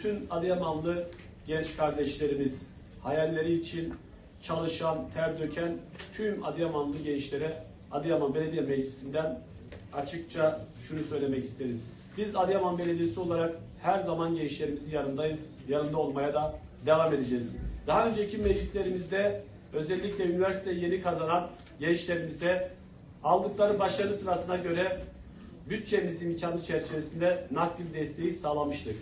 bütün Adıyamanlı genç kardeşlerimiz, hayalleri için çalışan, ter döken tüm Adıyamanlı gençlere Adıyaman Belediye Meclisi'nden açıkça şunu söylemek isteriz. Biz Adıyaman Belediyesi olarak her zaman gençlerimizin yanındayız. Yanında olmaya da devam edeceğiz. Daha önceki meclislerimizde özellikle üniversiteyi yeni kazanan gençlerimize aldıkları başarı sırasına göre bütçemiz imkanı çerçevesinde nakil desteği sağlamıştık.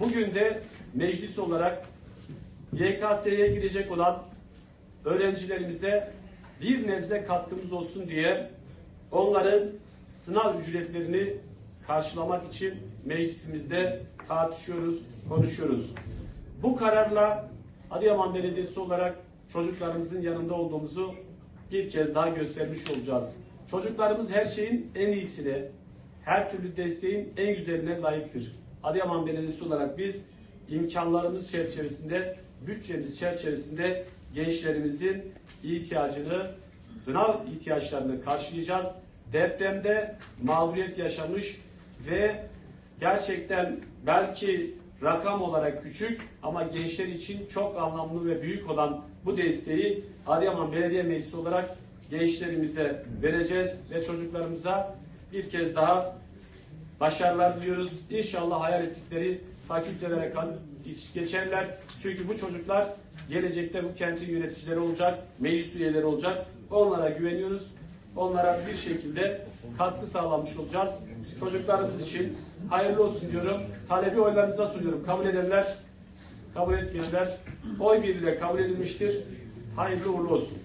Bugün de meclis olarak YKS'ye girecek olan öğrencilerimize bir nebze katkımız olsun diye onların sınav ücretlerini karşılamak için meclisimizde tartışıyoruz, konuşuyoruz. Bu kararla Adıyaman Belediyesi olarak çocuklarımızın yanında olduğumuzu bir kez daha göstermiş olacağız. Çocuklarımız her şeyin en iyisine, her türlü desteğin en güzeline layıktır. Adıyaman Belediyesi olarak biz imkanlarımız çerçevesinde, bütçemiz çerçevesinde gençlerimizin ihtiyacını, sınav ihtiyaçlarını karşılayacağız. Depremde mağduriyet yaşamış ve gerçekten belki rakam olarak küçük ama gençler için çok anlamlı ve büyük olan bu desteği Adıyaman Belediye Meclisi olarak gençlerimize vereceğiz ve çocuklarımıza bir kez daha başarılar diliyoruz. İnşallah hayal ettikleri fakültelere geçerler. Çünkü bu çocuklar gelecekte bu kentin yöneticileri olacak, meclis üyeleri olacak. Onlara güveniyoruz. Onlara bir şekilde katkı sağlamış olacağız. Çocuklarımız için hayırlı olsun diyorum. Talebi oylarınıza sunuyorum. Kabul edenler, kabul etmeyenler oy birliğiyle kabul edilmiştir. Hayırlı uğurlu olsun.